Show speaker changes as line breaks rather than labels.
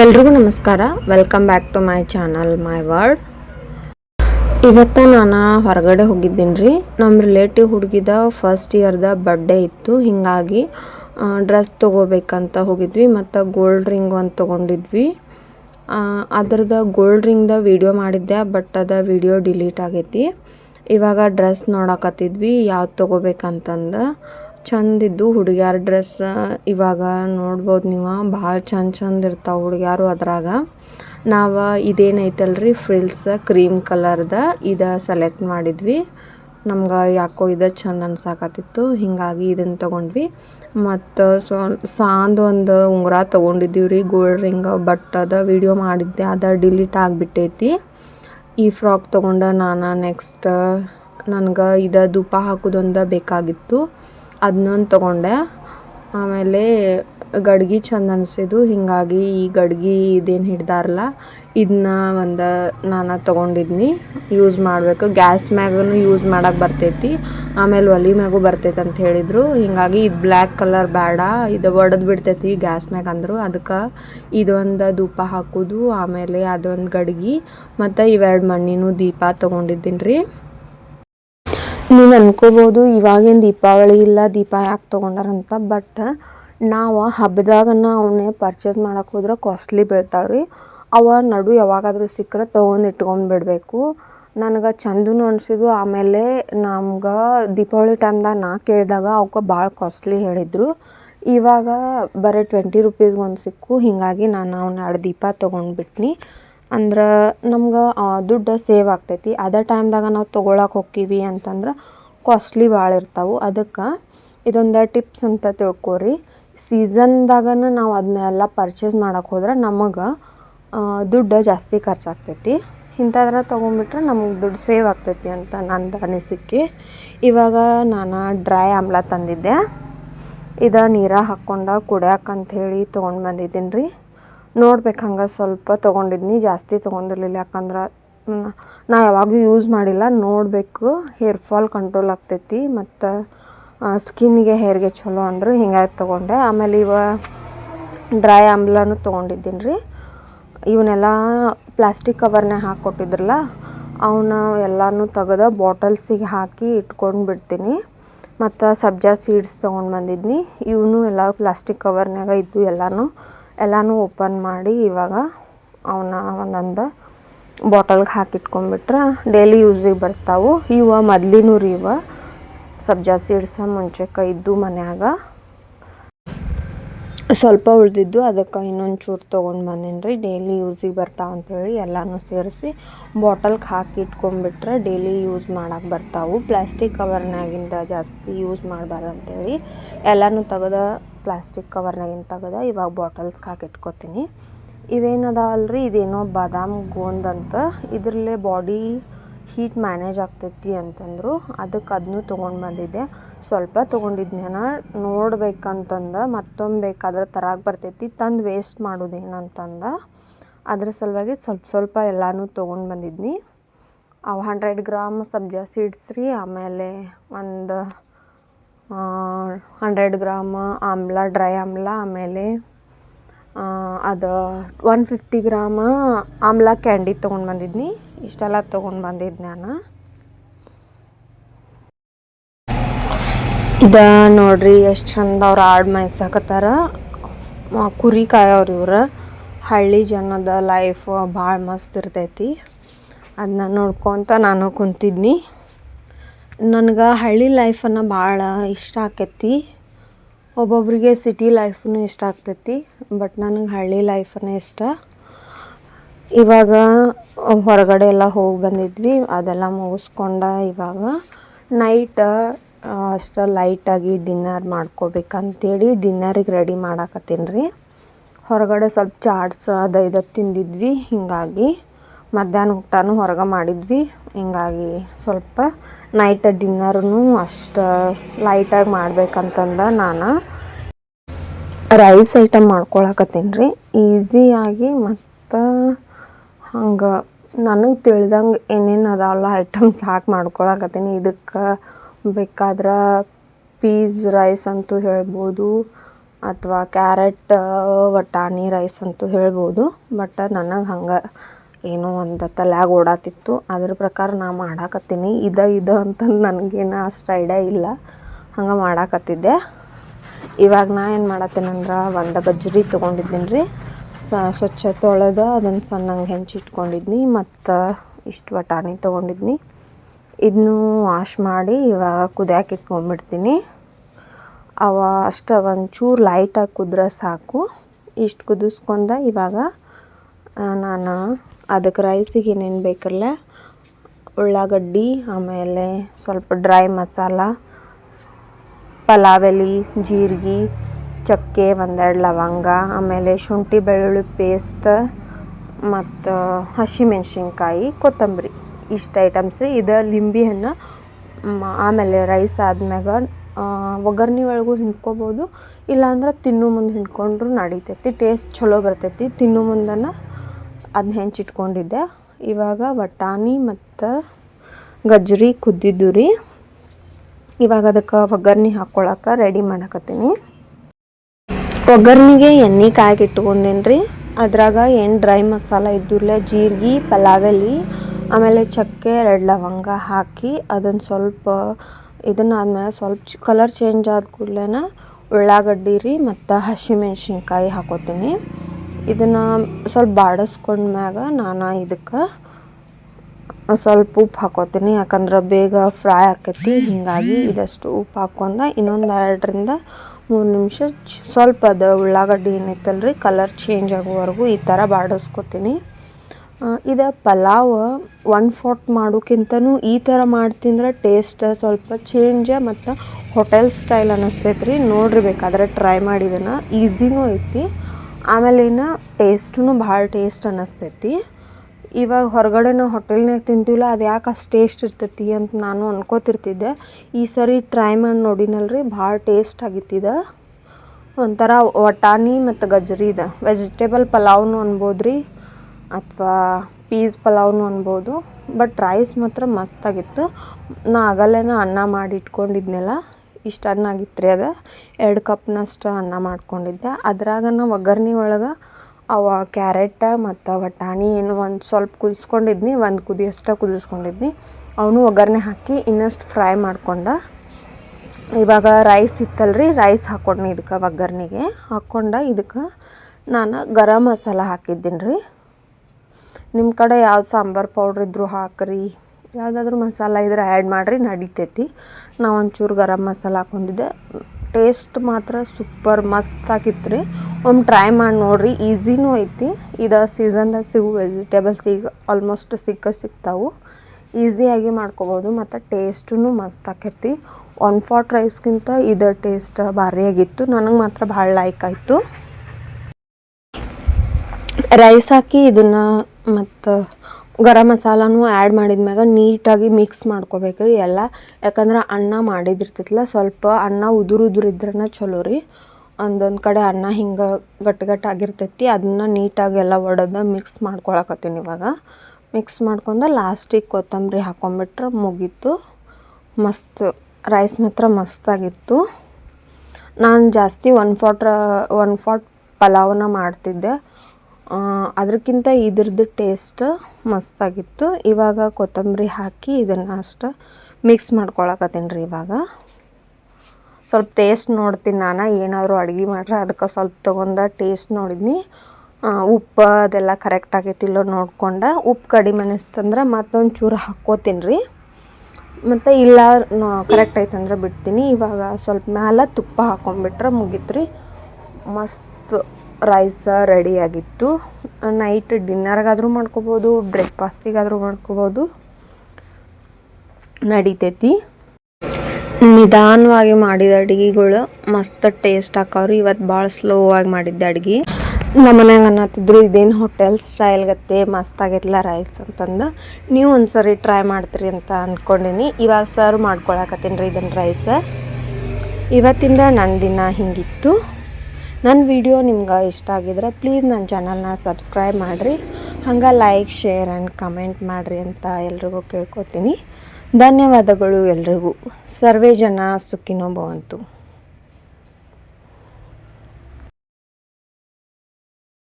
ಎಲ್ರಿಗೂ ನಮಸ್ಕಾರ. Welcome back to my channel my world ಇವತ್ತು ನಾನು ಹೊರಗಡೆ ಹೋಗಿದ್ದೀನಿ ರೀ ನಮ್ಮ ರಿಲೇಟಿವ್ ಹುಡುಗಿದ ಫಸ್ಟ್ ಇಯರ್ದ ಬರ್ಡೇ ಇತ್ತು. ಹೀಗಾಗಿ ಡ್ರೆಸ್ ತೊಗೋಬೇಕಂತ ಹೋಗಿದ್ವಿ ಮತ್ತು ಗೋಲ್ಡ್ ರಿಂಗ್ ಒಂದು ತೊಗೊಂಡಿದ್ವಿ. ಅದರದ ಗೋಲ್ಡ್ ರಿಂಗ್ದ ವಿಡಿಯೋ ಮಾಡಿದ್ದೆ ಬಟ್ ಅದ ವಿಡಿಯೋ ಡಿಲೀಟ್ ಆಗೈತಿ. ಇವಾಗ ಡ್ರೆಸ್ ನೋಡಕತ್ತಿದ್ವಿ, ಯಾವ್ದು ತೊಗೋಬೇಕಂತಂದು. ಚಂದಿದ್ದು ಹುಡುಗ್ಯಾರ ಡ್ರೆಸ್, ಇವಾಗ ನೋಡ್ಬೋದು ನೀವು, ಭಾಳ ಚಂದ ಚಂದ ಇರ್ತಾವೆ ಹುಡುಗ್ಯಾರು ಅದ್ರಾಗ. ನಾವು ಇದೇನೈತಲ್ರಿ ಫ್ರಿಲ್ಸ್ ಕ್ರೀಮ್ ಕಲರ್ದ ಇದು ಸೆಲೆಕ್ಟ್ ಮಾಡಿದ್ವಿ. ನಮ್ಗೆ ಯಾಕೋ ಇದು ಚಂದ ಅನ್ಸಾಕತ್ತಿತ್ತು, ಹೀಗಾಗಿ ಇದನ್ನು ತೊಗೊಂಡ್ವಿ. ಮತ್ತು ಸೊ, ಸಾಂದ್ ಒಂದು ಉಂಗುರ ತೊಗೊಂಡಿದ್ದೀವಿ ರೀ ಗೋಲ್ಡ್ ರಿಂಗ್ ಬಟ್ ಅದ ವಿಡಿಯೋ ಮಾಡಿದ್ದೆ, ಅದು ಡಿಲೀಟ್ ಆಗಿಬಿಟ್ಟೈತಿ. ಈ ಫ್ರಾಕ್ ತೊಗೊಂಡ ನಾನು ನೆಕ್ಸ್ಟ್ ನನಗೆ ಇದು ಧೂಪ ಹಾಕೋದೊಂದು ಬೇಕಾಗಿತ್ತು. ಅದನ್ನೊಂದು ತೊಗೊಂಡೆ. ಆಮೇಲೆ ಗಡ್ಗೆ ಚೆಂದ ಅನಿಸಿದ್ದು ಹೀಗಾಗಿ ಈ ಗಡ್ಗೆ ಇದೇನು ಹಿಡ್ದಾರಲ್ಲ ಇದನ್ನ ಒಂದು ನಾನು ತೊಗೊಂಡಿದ್ನಿ. ಯೂಸ್ ಮಾಡಬೇಕು. ಗ್ಯಾಸ್ ಮ್ಯಾಗೂ ಯೂಸ್ ಮಾಡಕ್ಕೆ ಬರ್ತೈತಿ. ಆಮೇಲೆ ಒಲೆ ಮ್ಯಾಗೂ ಬರ್ತೈತೆ ಅಂತ ಹೇಳಿದರು. ಹೀಗಾಗಿ ಇದು ಬ್ಲ್ಯಾಕ್ ಕಲರ್ ಬೇಡ ಇದು ಒಡೆದು ಬಿಡ್ತೈತಿ ಗ್ಯಾಸ್ ಮ್ಯಾಗ ಅಂದರು. ಅದಕ್ಕೆ ಇದೊಂದು ಧೂಪ ಹಾಕೋದು. ಆಮೇಲೆ ಅದೊಂದು ಗಡ್ಗೆ. ಮತ್ತು ಇವೆರಡು ಮಣ್ಣಿನೂ ದೀಪ ತೊಗೊಂಡಿದ್ದೀನಿ ರೀ ನೀವು ಅನ್ಕೋಬೋದು ಇವಾಗೇನು ದೀಪಾವಳಿ ಇಲ್ಲ, ದೀಪ ಯಾಕೆ ತೊಗೊಂಡಾರಂತ ಬಟ್ ನಾವು ಹಬ್ಬದಾಗ ಅವನ್ನೇ ಪರ್ಚೇಸ್ ಮಾಡೋಕೆ ಹೋದ್ರೆ ಕಾಸ್ಟ್ಲಿ ಬೀಳ್ತಾವೆ ರೀ ಅವ ನಡು ಯಾವಾಗಾದರೂ ಸಿಕ್ಕರೆ ತೊಗೊಂಡು ಇಟ್ಕೊಂಡು ಬಿಡಬೇಕು. ನನಗೆ ಚಂದೂ ಅನಿಸಿದ್ವು, ಆಮೇಲೆ ನಮ್ಗೆ ದೀಪಾವಳಿ ಟೈಮ್ದಾಗ ನಾ ಕೇಳಿದಾಗ ಅವಕ್ಕೆ ಭಾಳ ಕಾಸ್ಟ್ಲಿ ಹೇಳಿದರು. ಇವಾಗ ಬರೀ ಟ್ವೆಂಟಿ ರುಪೀಸ್ಗೆ ಒಂದು ಸಿಕ್ಕು, ಹೀಗಾಗಿ ನಾನು ಅವ್ನ ಎರಡು ದೀಪ ತೊಗೊಂಡ್ಬಿಟ್ನಿ ಅಂದ್ರೆ ನಮ್ಗೆ ದುಡ್ಡು ಸೇವ್ ಆಗ್ತೈತಿ. ಅದೇ ಟೈಮ್ದಾಗ ನಾವು ತೊಗೊಳಕ್ಕೆ ಹೋಗ್ತೀವಿ ಅಂತಂದ್ರೆ ಕಾಸ್ಟ್ಲಿ ಭಾಳ ಇರ್ತಾವೆ. ಅದಕ್ಕೆ ಇದೊಂದು ಟಿಪ್ಸ್ ಅಂತ ತಿಳ್ಕೊರಿ. ಸೀಸನ್ದಾಗನ ನಾವು ಅದನ್ನೆಲ್ಲ ಪರ್ಚೇಸ್ ಮಾಡಕ್ಕೆ ಹೋದ್ರೆ ನಮಗೆ ದುಡ್ಡು ಜಾಸ್ತಿ ಖರ್ಚಾಗ್ತೈತಿ. ಇಂಥದ್ರ ತೊಗೊಂಬಿಟ್ರೆ ನಮಗೆ ದುಡ್ಡು ಸೇವ್ ಆಗ್ತೈತಿ ಅಂತ ನಂದು ಅನಿಸಿಕೆ. ಇವಾಗ ನಾನು ಡ್ರೈ ಆಮ್ಲ ತಂದಿದ್ದೆ. ಇದು ನೀರ ಹಾಕ್ಕೊಂಡು ಕುಡಿಯಾಕಂಥೇಳಿ ತೊಗೊಂಡು ಬಂದಿದ್ದೀನಿ ರೀ ನೋಡ್ಬೇಕು ಹಂಗೆ ಸ್ವಲ್ಪ ತೊಗೊಂಡಿದ್ನಿ. ಜಾಸ್ತಿ ತೊಗೊಂಡಿರ್ಲಿಲ್ಲ ಯಾಕಂದ್ರೆ ನಾ ಯಾವಾಗೂ ಯೂಸ್ ಮಾಡಿಲ್ಲ, ನೋಡಬೇಕು. ಹೇರ್ ಫಾಲ್ ಕಂಟ್ರೋಲ್ ಆಗ್ತೈತಿ, ಮತ್ತು ಸ್ಕಿನ್ಗೆ ಹೇರ್ಗೆ ಚಲೋ ಅಂದ್ರೆ ಹಿಂಗಾಗಿ ತೊಗೊಂಡೆ. ಆಮೇಲೆ ಇವ ಡ್ರೈ ಆಮ್ಲನೂ ತೊಗೊಂಡಿದ್ದೀನಿ ರೀ ಇವನ್ನೆಲ್ಲ ಪ್ಲಾಸ್ಟಿಕ್ ಕವರ್ನಾಗ ಹಾಕ್ಕೊಟ್ಟಿದ್ರಲ್ಲ ಅವನ್ನ ಎಲ್ಲನೂ ತೆಗೆದ ಬಾಟಲ್ಸಿಗೆ ಹಾಕಿ ಇಟ್ಕೊಂಡು ಬಿಡ್ತೀನಿ. ಮತ್ತು ಸಬ್ಜಾ ಸೀಡ್ಸ್ ತೊಗೊಂಡು ಬಂದಿದ್ನಿ. ಇವನು ಎಲ್ಲ ಪ್ಲಾಸ್ಟಿಕ್ ಕವರ್ನಾಗ ಇದ್ದು ಎಲ್ಲನೂ ಎಲ್ಲನೂ ಓಪನ್ ಮಾಡಿ ಇವಾಗ ಅವನ್ನ ಒಂದೊಂದು ಬಾಟಲ್ಗೆ ಹಾಕಿ ಇಟ್ಕೊಂಡ್ಬಿಟ್ರೆ ಡೈಲಿ ಯೂಸಿಗೆ ಬರ್ತಾವೆ. ಇವ ಮೊದ್ಲಿನೂ ರೀ ಇವ. ಸಬ್ಜಾ ಸೀಡ್ಸ ಮುಂಚೆ ಇದ್ದು ಮನ್ಯಾಗ. ಸ್ವಲ್ಪ ಉಳಿದಿದ್ದು ಅದಕ್ಕೆ ಇನ್ನೊಂದು ಚೂರು ತೊಗೊಂಡು ಬಂದೀನಿ ರೀ ಡೈಲಿ ಯೂಸಿಗೆ ಬರ್ತಾವೆ ಅಂಥೇಳಿ ಎಲ್ಲನೂ ಸೇರಿಸಿ ಬಾಟಲ್ಗೆ ಹಾಕಿ ಇಟ್ಕೊಂಡ್ಬಿಟ್ರೆ ಡೈಲಿ ಯೂಸ್ ಮಾಡಕ್ಕೆ ಬರ್ತಾವೆ ಪ್ಲಾಸ್ಟಿಕ್ ಕವರ್ನಾಗಿಂದ ಜಾಸ್ತಿ ಯೂಸ್ ಮಾಡಬಾರ್ದು ಅಂಥೇಳಿ ಎಲ್ಲನೂ ತೆಗೆದ ಪ್ಲಾಸ್ಟಿಕ್ ಕವರ್ನಾಗಿಂದ ತೆಗೆದ ಇವಾಗ ಬಾಟಲ್ಸ್ಗೆ ಹಾಕಿ ಇಟ್ಕೊತೀನಿ ಇವೇನದಾವಲ್ರಿ? ಇದೇನೋ ಬಾದಾಮ್ ಅಂತ. ಇದರಲ್ಲೇ ಬಾಡಿ ಹೀಟ್ ಮ್ಯಾನೇಜ್ ಆಗ್ತೈತಿ ಅಂತಂದರು. ಅದಕ್ಕೆ ಅದನ್ನು ತೊಗೊಂಡು ಬಂದಿದ್ದೆ. ಸ್ವಲ್ಪ ತೊಗೊಂಡಿದ್ನೇನ ನೋಡ್ಬೇಕಂತಂದು, ಮತ್ತೊಮ್ಮೆ ಬೇಕಾದ್ರೆ ತರಾಗ ಬರ್ತೈತಿ. ತಂದು ವೇಸ್ಟ್ ಮಾಡೋದೇನಂತಂದ. ಅದ್ರ ಸಲುವಾಗಿ ಸ್ವಲ್ಪ ಸ್ವಲ್ಪ ಎಲ್ಲನೂ ತೊಗೊಂಡು ಬಂದಿದ್ನಿ. ಅವು ಹಂಡ್ರೆಡ್ ಗ್ರಾಮ್ ಸಬ್ಜಾ ಸೀಡ್ಸ್ ರೀ. ಆಮೇಲೆ ಒಂದು ಹಂಡ್ರೆಡ್ ಗ್ರಾಮ್ ಆಮ್ಲ, ಡ್ರೈ ಆಮ್ಲ, ಆಮೇಲೆ ಅದು ಒನ್ ಫಿಫ್ಟಿ ಗ್ರಾಮ ಆಮ್ಲ ಕ್ಯಾಂಡಿ ತೊಗೊಂಡು ಬಂದಿದ್ನಿ. ಇಷ್ಟೆಲ್ಲ ತೊಗೊಂಡು ಬಂದಿದ್ದು ನಾನು ಇದ ನೋಡ್ರಿ ಎಷ್ಟು ಚಂದ ಅವ್ರು ಆಡ್ ಮೇಯ್ಸಾಕತ್ತಾರ ಕುರಿ ಕಾಯವ್ರು ಇವ್ರು. ಹಳ್ಳಿ ಜನದ ಲೈಫ್ ಭಾಳ ಮಸ್ತ್ ಇರ್ತೈತಿ. ಅದನ್ನ ನೋಡ್ಕೊತ ನಾನು ಕುಂತಿದ್ನಿ. ನನಗೆ ಹಳ್ಳಿ ಲೈಫನ್ನು ಭಾಳ ಇಷ್ಟ ಆಕೈತಿ. ಒಬ್ಬೊಬ್ಬರಿಗೆ ಸಿಟಿ ಲೈಫ್ನು ಇಷ್ಟ ಆಗ್ತೈತಿ, ಬಟ್ ನನಗೆ ಹಳ್ಳಿ ಲೈಫನೇ ಇಷ್ಟ. ಇವಾಗ ಹೊರಗಡೆ ಎಲ್ಲ ಹೋಗಿ ಬಂದಿದ್ವಿ, ಅದೆಲ್ಲ ಮುಗಿಸ್ಕೊಂಡ ಇವಾಗ ನೈಟ್ ಅಷ್ಟು ಲೈಟಾಗಿ ಡಿನ್ನರ್ ಮಾಡ್ಕೋಬೇಕಂತೇಳಿ ಡಿನ್ನರಿಗೆ ರೆಡಿ ಮಾಡಾಕತ್ತೀನಿ ರೀ. ಹೊರಗಡೆ ಸ್ವಲ್ಪ ಚಾಟ್ಸ್ ಅದು ಇದು ತಿಂದಿದ್ವಿ, ಹೀಗಾಗಿ ಮಧ್ಯಾಹ್ನ ಊಟನೂ ಹೊರಗೆ ಮಾಡಿದ್ವಿ, ಹಿಂಗಾಗಿ ಸ್ವಲ್ಪ ನೈಟ್ ಡಿನ್ನರ್ನು ಅಷ್ಟು ಲೈಟಾಗಿ ಮಾಡ್ಬೇಕಂತಂದ ನಾನು. ರೈಸ್ ಐಟಮ್ ಮಾಡ್ಕೊಳಕತ್ತೀನಿ ರೀ. ಈಸಿಯಾಗಿ ಮತ್ತು ಹಂಗೆ ನನಗೆ ತಿಳಿದಂಗೆ ಏನೇನು ಅದಾವಲ್ಲ ಐಟಮ್ಸ್ ಹಾಕಿ ಮಾಡ್ಕೊಳಕತ್ತೀನಿ. ಇದಕ್ಕೆ ಬೇಕಾದ್ರೆ ಪೀಸ್ ರೈಸ್ ಅಂತೂ ಹೇಳ್ಬೋದು ಅಥವಾ ಕ್ಯಾರೆಟ್ ವಟಾಣಿ ರೈಸ್ ಅಂತೂ ಹೇಳ್ಬೋದು. ಬಟ್ ನನಗೆ ಹಂಗೆ ಏನೋ ಒಂದು ತಲೆಯಾಗ ಓಡಾತಿತ್ತು. ಅದ್ರ ಪ್ರಕಾರ ನಾ ಮಾಡಾಕತ್ತೀನಿ. ಇದು ಇದು ಅಂತಂದು ನನಗೇನು ಅಷ್ಟು ಐಡಿಯಾ ಇಲ್ಲ. ಹಂಗೆ ಮಾಡಾಕತ್ತಿದ್ದೆ. ಇವಾಗ ನಾ ಏನು ಮಾಡತ್ತೇನಂದ್ರೆ ಒಂದು ಗಜ್ರಿ ತೊಗೊಂಡಿದ್ದೀನಿ ರೀ ಸ್ವಚ್ಛ ತೊಳೆದು ಅದನ್ನು ಸಣ್ಣಂಗೆ ಹೆಂಚಿಟ್ಕೊಂಡಿದ್ನಿ ಮತ್ತು ಇಷ್ಟು ವಟಾಣಿ ತೊಗೊಂಡಿದ್ನಿ. ಇದನ್ನು ವಾಶ್ ಮಾಡಿ ಇವಾಗ ಕುದಿಯಾಕೆ ಇಟ್ಕೊಂಡ್ಬಿಡ್ತೀನಿ ಅವ ಅಷ್ಟು ಒಂಚೂರು ಲೈಟಾಗಿ ಕುದ್ರೆ ಸಾಕು. ಇಷ್ಟು ಕುದಿಸ್ಕೊಂಡ ಇವಾಗ ನಾನು ಅದಕ್ಕೆ ರೈಸಿಗೆ ಏನೇನು ಬೇಕಲ್ಲ ಉಳ್ಳಾಗಡ್ಡಿ, ಆಮೇಲೆ ಸ್ವಲ್ಪ ಡ್ರೈ ಮಸಾಲ ಪಲಾವ್ ಎಲೆ ಜೀರಿಗೆ, ಚಕ್ಕೆ, ಒಂದೆರಡು ಲವಂಗ, ಆಮೇಲೆ ಶುಂಠಿ ಬೆಳ್ಳುಳ್ಳಿ ಪೇಸ್ಟ್ ಮತ್ತು ಹಸಿಮೆಣ್ಸಿನ್ಕಾಯಿ, ಕೊತ್ತಂಬರಿ. ಇಷ್ಟು ಐಟಮ್ಸ್ ರೀ. ಇದು ಲಿಂಬಿ ಹಣ್ಣು ಆಮೇಲೆ ರೈಸ್ ಆದ್ಮ್ಯಾಗ ಒಗ್ಗರ್ಣಿ ಒಳಗೂ ಹಿಂಡ್ಕೋಬೋದು. ಇಲ್ಲಾಂದ್ರೆ ತಿನ್ನೋ ಮುಂದೆ ಹಿಂಡ್ಕೊಂಡ್ರು ನಡಿತೈತಿ. ಟೇಸ್ಟ್ ಚಲೋ ಬರ್ತೈತಿ. ತಿನ್ನೋ ಮುಂದನ ಅದನ್ನ ಹೆಂಚಿಟ್ಕೊಂಡಿದ್ದೆ ಇವಾಗ ಬಟಾಣಿ ಮತ್ತು ಗಜ್ಜರಿ ಕುದ್ದಿದ್ದು ರೀ. ಇವಾಗ ಅದಕ್ಕೆ ಒಗ್ಗರ್ಣಿ ಹಾಕ್ಕೊಳಕ್ಕೆ ರೆಡಿ ಮಾಡಕತ್ತೀನಿ. ಒಗ್ಗರ್ಣಿಗೆ ಎಣ್ಣೆ ಕಾಯಿಗೆ ಇಟ್ಕೊಂಡೇನಿ ರೀ ಅದ್ರಾಗ ಏನು ಡ್ರೈ ಮಸಾಲ ಇದ್ದಿರಲೇ ಜೀರಿಗೆ, ಪಲಾವೆಲಿ, ಆಮೇಲೆ ಚಕ್ಕೆ ಎರಡು ಲವಂಗ ಹಾಕಿ ಅದನ್ನು ಸ್ವಲ್ಪ ಇದನ್ನಾದ್ಮೇಲೆ ಸ್ವಲ್ಪ ಕಲರ್ ಚೇಂಜ್ ಆದ ಕೂಡಲೇ ಉಳ್ಳಾಗಡ್ಡಿ ರೀ ಮತ್ತು ಹಸಿಮೆಣ್ಸಿನ್ಕಾಯಿ ಹಾಕೋತೀನಿ. ಇದನ್ನು ಸ್ವಲ್ಪ ಬಾಡಿಸ್ಕೊಂಡ್ಮ್ಯಾಗ ನಾನು ಇದಕ್ಕೆ ಸ್ವಲ್ಪ ಉಪ್ಪು ಹಾಕೋತೀನಿ, ಯಾಕಂದ್ರೆ ಬೇಗ ಫ್ರೈ ಆಕೈತಿ, ಹೀಗಾಗಿ ಇದಷ್ಟು ಉಪ್ಪು ಹಾಕೊಂಡು ಇನ್ನೊಂದು ಎರಡರಿಂದ ಮೂರು ನಿಮಿಷ ಸ್ವಲ್ಪ ಅದು ಉಳ್ಳಾಗಡ್ಡಿ ಏನೈತಲ್ರಿ ಕಲರ್ ಚೇಂಜ್ ಆಗೋವರೆಗೂ ಈ ಥರ ಬಾಡಿಸ್ಕೊತೀನಿ. ಇದು ಪಲಾವ್ ಒನ್ ಫೋರ್ಟ್ ಮಾಡೋಕ್ಕಿಂತನೂ ಈ ಥರ ಮಾಡ್ತಿಂದ್ರೆ ಟೇಸ್ಟ್ ಸ್ವಲ್ಪ ಚೇಂಜ ಮತ್ತು ಹೋಟೆಲ್ ಸ್ಟೈಲ್ ಅನ್ನಿಸ್ತೈತೆ ರೀ ನೋಡ್ರಿ ಬೇಕಾದ್ರೆ ಟ್ರೈ ಮಾಡಿದನ ಈಸಿನೂ ಐತಿ ಆಮೇಲೆ ಇನ್ನು ಟೇಸ್ಟೂ ಭಾಳ ಟೇಸ್ಟ್ ಅನ್ನಿಸ್ತೈತಿ ಇವಾಗ ಹೊರಗಡೆ ನಾವು ಹೋಟೆಲ್ನಾಗ ತಿಂತೀವಲ್ಲ, ಅದು ಯಾಕೆ ಅಷ್ಟು ಟೇಸ್ಟ್ ಇರ್ತೈತಿ ಅಂತ ನಾನು ಅನ್ಕೋತಿರ್ತಿದ್ದೆ. ಈ ಸರಿ ಟ್ರೈ ಮಾಡಿ ನೋಡಿನಲ್ರಿ, ಭಾಳ ಟೇಸ್ಟ್ ಆಗಿತ್ತಿದ. ಒಂಥರ ವಟಾಣಿ ಮತ್ತು ಗಜ್ರಿ ಇದೆ. ವೆಜಿಟೇಬಲ್ ಪಲಾವ್ನು ಅನ್ಬೋದು ರೀ ಅಥವಾ ಪೀಸ್ ಪಲಾವ್ನು ಅನ್ಬೋದು. ಬಟ್ ರೈಸ್ ಮಾತ್ರ ಮಸ್ತಾಗಿತ್ತು ನಾ ಆಗಲ್ಲೇನ ಅನ್ನ ಮಾಡಿ ಇಟ್ಕೊಂಡಿದ್ನೆಲ್ಲ ಇಷ್ಟು ಅನ್ನ ಆಗಿತ್ತು ರೀ ಅದು. ಎರಡು ಕಪ್ನಷ್ಟು ಅನ್ನ ಮಾಡ್ಕೊಂಡಿದ್ದೆ. ಅದ್ರಾಗ ನಾ ಒಗ್ಗರ್ಣೆ ಒಳಗೆ ಅವ ಕ್ಯಾರೆಟ್ ಮತ್ತು ಬಟಾಣಿ ಏನು ಒಂದು ಸ್ವಲ್ಪ ಕುದಿಸ್ಕೊಂಡಿದ್ನಿ, ಒಂದು ಕುದಿ ಅಷ್ಟು ಕುದಿಸ್ಕೊಂಡಿದ್ನಿ. ಅವನು ಒಗ್ಗರಣೆ ಹಾಕಿ ಇನ್ನಷ್ಟು ಫ್ರೈ ಮಾಡ್ಕೊಂಡು. ಇವಾಗ ರೈಸ್ ಇತ್ತಲ್ರಿ ರೈಸ್ ಹಾಕ್ಕೊಂಡ್ನಿ ಇದಕ್ಕೆ ಒಗ್ಗರಣೆಗೆ. ಹಾಕ್ಕೊಂಡ ಇದಕ್ಕೆ ನಾನು ಗರಂ ಮಸಾಲ ಹಾಕಿದ್ದೀನಿ ರೀ ನಿಮ್ಮ ಕಡೆ ಯಾವ್ದು ಸಾಂಬಾರು ಪೌಡ್ರ್ ಇದ್ದರೂ ಹಾಕ್ರಿ, ಯಾವುದಾದ್ರೂ ಮಸಾಲ ಇದ್ರೆ ಆ್ಯಡ್ ಮಾಡಿರಿ, ನಡಿತೈತಿ. ನಾವು ಒಂಚೂರು ಗರಂ ಮಸಾಲ ಹಾಕ್ಕೊಂಡಿದ್ದೆ ಟೇಸ್ಟ್ ಮಾತ್ರ ಸೂಪರ್, ಮಸ್ತ್ ಆಗಿತ್ತು ರೀ ಒಮ್ಮೆ ಟ್ರೈ ಮಾಡಿ ನೋಡ್ರಿ ಈಸಿನೂ ಐತಿ. ಇದು ಸೀಸನ್ದಾಗ ಸಿಗು ವೆಜಿಟೇಬಲ್ಸ್ ಈಗ ಆಲ್ಮೋಸ್ಟ್ ಸಿಕ್ಕ ಸಿಗ್ತಾವೆ. ಈಸಿಯಾಗಿ ಮಾಡ್ಕೋಬೋದು, ಮತ್ತು ಟೇಸ್ಟೂ ಮಸ್ತ್ ಆಕೈತಿ. ಒನ್ ಫಾಟ್ ರೈಸ್ಗಿಂತ ಇದು ಟೇಸ್ಟ್ ಭಾರಿ ಆಗಿತ್ತು. ನನಗೆ ಮಾತ್ರ ಭಾಳ ಲೈಕ್ ಆಯಿತು. ರೈಸ್ ಹಾಕಿ ಇದನ್ನು ಮತ್ತು ಗರಂ ಮಸಾಲಾನು ಆ್ಯಡ್ ಮಾಡಿದ್ಮ್ಯಾಗ ನೀಟಾಗಿ ಮಿಕ್ಸ್ ಮಾಡ್ಕೋಬೇಕ್ರಿ ಎಲ್ಲ. ಯಾಕಂದ್ರೆ ಅನ್ನ ಮಾಡಿದಿರ್ತೈತಲ್ಲ ಸ್ವಲ್ಪ ಅನ್ನ ಉದುರು ಉದುರು ಇದ್ರೇ ಚಲೋ ರೀ. ಒಂದೊಂದು ಕಡೆ ಅನ್ನ ಹಿಂಗೆ ಗಟ್ಟಿ ಆಗಿರ್ತೈತಿ ಅದನ್ನ ನೀಟಾಗಿ ಎಲ್ಲ ಒಡೆದು ಮಿಕ್ಸ್ ಮಾಡ್ಕೊಳಕತ್ತೀನಿ ಇವಾಗ. ಮಿಕ್ಸ್ ಮಾಡ್ಕೊಂಡು ಲಾಸ್ಟಿಗೆ ಕೊತ್ತಂಬರಿ ಹಾಕೊಂಬಿಟ್ರೆ ಮುಗೀತು. ಮಸ್ತ್ ರೈಸ್ನ ಹತ್ರ ಮಸ್ತಾಗಿತ್ತು ನಾನು ಜಾಸ್ತಿ ಒನ್ ಫಾಟ್ ಒನ್ ಫಾಟ್ ಪಲಾವನ್ನ ಮಾಡ್ತಿದ್ದೆ. ಅದಕ್ಕಿಂತ ಇದ್ರದ್ದು ಟೇಸ್ಟ್ ಮಸ್ತಾಗಿತ್ತು. ಇವಾಗ ಕೊತ್ತಂಬರಿ ಹಾಕಿ ಇದನ್ನು ಅಷ್ಟು ಮಿಕ್ಸ್ ಮಾಡ್ಕೊಳಕತ್ತೀನಿ ರೀ ಇವಾಗ. ಸ್ವಲ್ಪ ಟೇಸ್ಟ್ ನೋಡ್ತೀನಿ ನಾನು, ಏನಾದರೂ ಅಡುಗೆ ಮಾಡ್ರೆ ಅದಕ್ಕೆ ಸ್ವಲ್ಪ ತೊಗೊಂಡ ಟೇಸ್ಟ್ ನೋಡಿದ್ನಿ. ಉಪ್ಪು ಅದೆಲ್ಲ ಕರೆಕ್ಟ್ ಆಗೈತಿಲ್ಲೋ ನೋಡ್ಕೊಂಡು, ಉಪ್ಪು ಕಡಿಮೆ ಅನಿಸ್ತಂದ್ರೆ ಮತ್ತೊಂದು ಚೂರು ಹಾಕ್ಕೋತೀನಿ ರೀ. ಮತ್ತು ಇಲ್ಲ ಕರೆಕ್ಟ್ ಐತಂದ್ರೆ ಬಿಡ್ತೀನಿ. ಇವಾಗ ಸ್ವಲ್ಪ ಮ್ಯಾಲೆ ತುಪ್ಪ ಹಾಕೊಂಡ್ಬಿಟ್ರೆ ಮುಗೀತು ರೀ ಮಸ್ತ್. ರೈಸ ರೆಡಿಯಾಗಿತ್ತು ನೈಟ್ ಡಿನ್ನರ್ಗಾದರೂ ಮಾಡ್ಕೋಬೋದು ಬ್ರೇಕ್ಫಾಸ್ಟಿಗಾದರೂ ಮಾಡ್ಕೋಬೋದು. ನಡಿತೈತಿ. ನಿಧಾನವಾಗಿ ಮಾಡಿದ ಅಡುಗೆಗಳು ಮಸ್ತ್ ಟೇಸ್ಟ್ ಹಾಕವ್ರಿ. ಇವತ್ತು ಭಾಳ ಸ್ಲೋ ಆಗಿ ಮಾಡಿದ್ದೆ ಅಡುಗೆ. ನಮ್ಮ ಮನ್ಯಾಗ ಅನ್ನತ್ತಿದ್ರು, ಇದೇನು ಹೋಟೆಲ್ ಸ್ಟೈಲ್ ಗತ್ತೆ, ಮಸ್ತ್ ಆಗೈತಿಲ್ಲ ರೈಸ್ ಅಂತಂದು. ನೀವು ಒಂದ್ಸರಿ ಟ್ರೈ ಮಾಡ್ತೀರಿ ಅಂತ ಅಂದ್ಕೊಂಡಿನಿ ಇವಾಗ ಸರ್ವ್ ಮಾಡ್ಕೊಳಕತ್ತೀನಿ ರೀ ಇದನ್ನು ರೈಸ ಇವತ್ತಿಂದ ನನ್ನ ದಿನ ಹಿಂಗಿತ್ತು. ನನ್ನ ವಿಡಿಯೋ ನಿಮ್ಗೆ ಇಷ್ಟ ಆಗಿದ್ರೆ ಪ್ಲೀಸ್ ನನ್ನ ಚಾನಲ್ನ ಸಬ್ಸ್ಕ್ರೈಬ್ ಮಾಡಿರಿ. ಹಂಗೆ ಲೈಕ್, ಶೇರ್ ಆ್ಯಂಡ್ ಕಮೆಂಟ್ ಮಾಡಿರಿ ಅಂತ ಎಲ್ರಿಗೂ ಕೇಳ್ಕೊತೀನಿ. ಧನ್ಯವಾದಗಳು ಎಲ್ರಿಗೂ. ಸರ್ವೇ ಜನ ಸುಖಿನೋ ಭವಂತು.